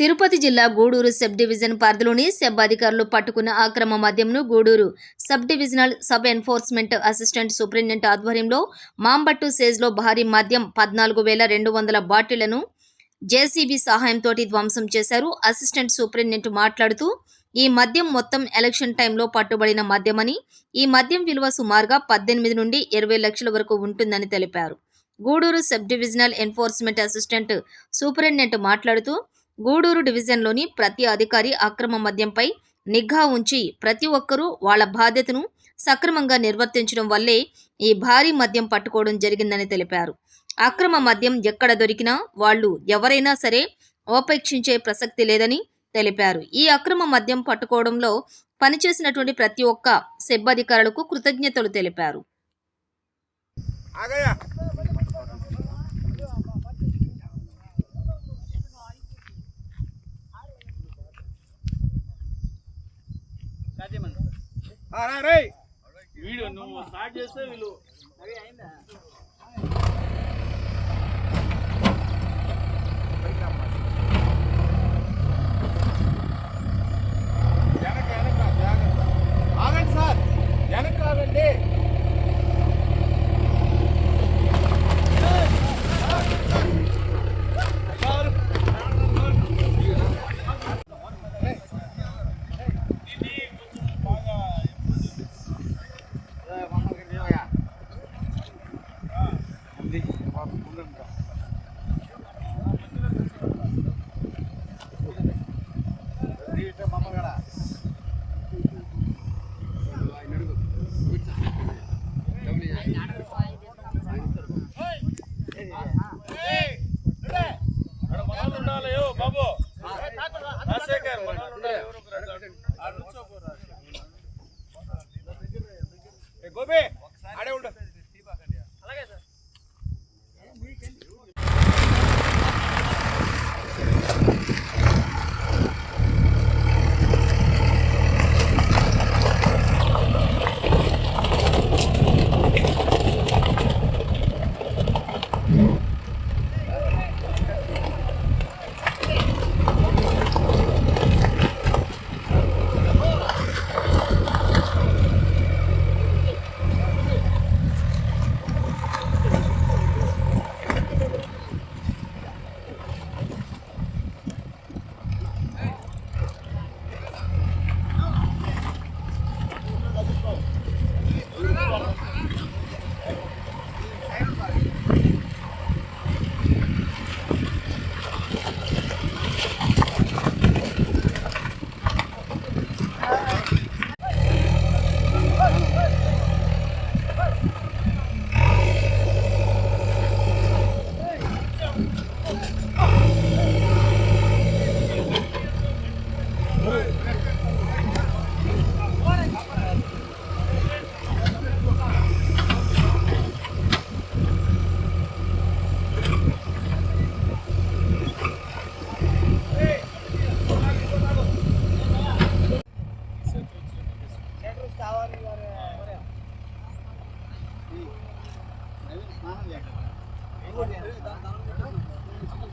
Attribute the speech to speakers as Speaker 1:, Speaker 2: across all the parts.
Speaker 1: తిరుపతి జిల్లా Gudur sub division పరిధిలోని SEB అధికారులు పట్టుకున్న అక్రమ మద్యంను Gudur sub divisional sub enforcement assistant superintendent ఆధ్వర్యంలో మాంబట్టు సేజ్లో భారీ మద్యం పద్నాలుగు వేల రెండు వందల బాటిళ్ళను జేసీబీ సహాయంతో ధ్వంసం చేశారు. అసిస్టెంట్ సూపరింటెండెంట్ మాట్లాడుతూ ఈ మద్యం మొత్తం ఎలక్షన్ టైంలో పట్టుబడిన మద్యమని ఈ మద్యం విలువ సుమారుగా పద్దెనిమిది నుండి ఇరవై లక్షల వరకు ఉంటుందని తెలిపారు. Gudur sub divisional enforcement assistant superintendent మాట్లాడుతూ గూడూరు డివిజన్లోని ప్రతి అధికారి అక్రమ మద్యంపై నిఘా ఉంచి ప్రతి ఒక్కరూ వాళ్ళ బాధ్యతను సక్రమంగా నిర్వర్తించడం వల్లే ఈ భారీ మద్యం పట్టుకోవడం జరిగిందని తెలిపారు. అక్రమ మద్యం ఎక్కడ దొరికినా వాళ్ళు ఎవరైనా సరే ఉపేక్షించే ప్రసక్తి లేదని తెలిపారు. ఈ అక్రమ మద్యం పట్టుకోవడంలో పనిచేసినటువంటి ప్రతి ఒక్క సెబ్ అధికారులకు కృతజ్ఞతలు తెలిపారు.
Speaker 2: రే
Speaker 3: వీడియో నువ్వు స్టార్ట్ చేస్తే వీళ్ళు
Speaker 2: వెనక వెనక జాగ్రత్త ఆగండి సార్ వెనక
Speaker 3: గోపి ఆడే ఉండు.
Speaker 2: いいね。い
Speaker 3: いね。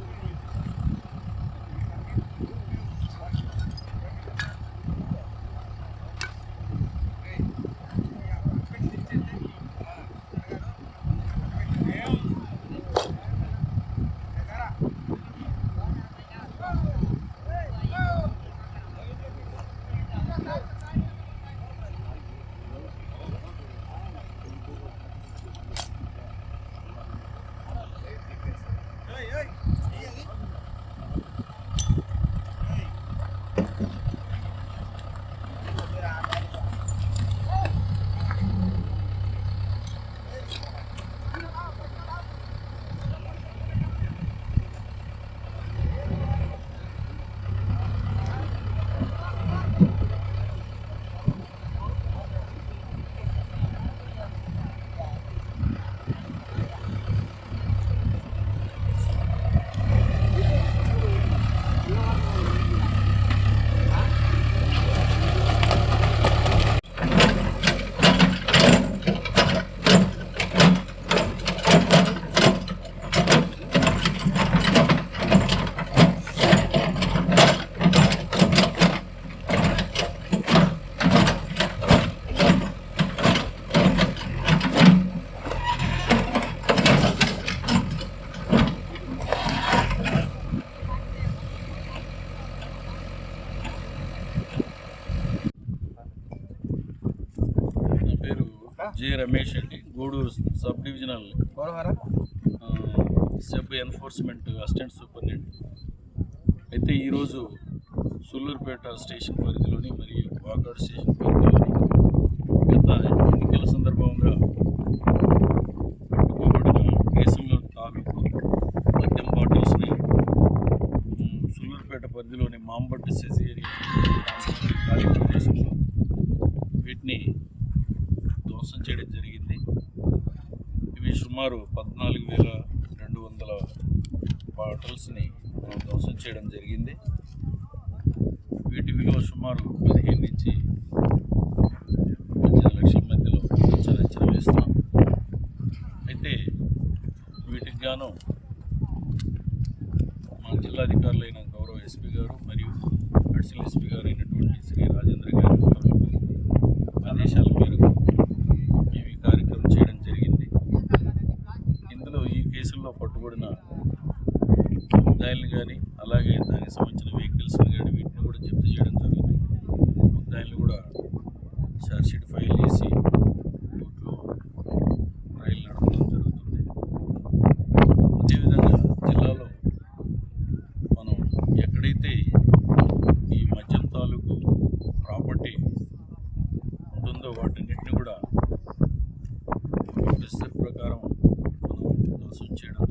Speaker 3: G Ramesh Reddy Gudur sub divisional sub enforcement assistant superintendent. అయితే ఈరోజు సుల్లూరుపేట స్టేషన్ పరిధిలోని మరియు వాకాడు స్టేషన్ పరిధిలోని గత ధ్వంసం చేయడం జరిగింది. ఇవి సుమారు పద్నాలుగు వేల రెండు వందల బాటిల్స్ని మనం ధ్వంసం చేయడం జరిగింది. వీటి విలువ సుమారు పదిహేను నుంచి పట్టుబడిన ముద్దాయిల్ని కానీ అలాగే దానికి సంబంధించిన వెహికల్స్ని కానీ వీటిని కూడా జప్తు చేయడం జరుగుతుంది. ముద్దాయిల్ని కూడా ఛార్జ్షీట్ ఫైల్ చేసి కోర్టులో ట్రయల్ నడపడం జరుగుతుంది. అదేవిధంగా జిల్లాలో మనం ఎక్కడైతే ఈ మద్యం తాలూకు ప్రాపర్టీ ఉంటుందో వాటిన్నిటిని కూడా ప్రొసీజర్ ప్రకారం మనం చేయడం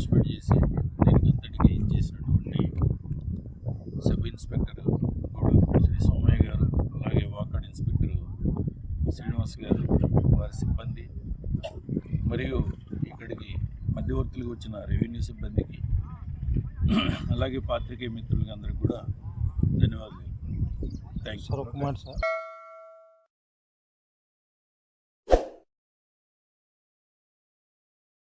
Speaker 3: పార్టిసిపేట్ చేసి దీనికి అంతటికీ చేసినటువంటి సబ్ ఇన్స్పెక్టర్ గూడూరు శ్రీ సోమయ్య గారు అలాగే వాకాడ్ ఇన్స్పెక్టర్ శ్రీనివాస్ గారు వారి సిబ్బంది మరియు ఇక్కడికి మధ్యవర్తులకు వచ్చిన రెవెన్యూ సిబ్బందికి అలాగే పాత్రికేయ మిత్రులకి అందరికి కూడా ధన్యవాదాలు. Thank you
Speaker 4: Kumar sir.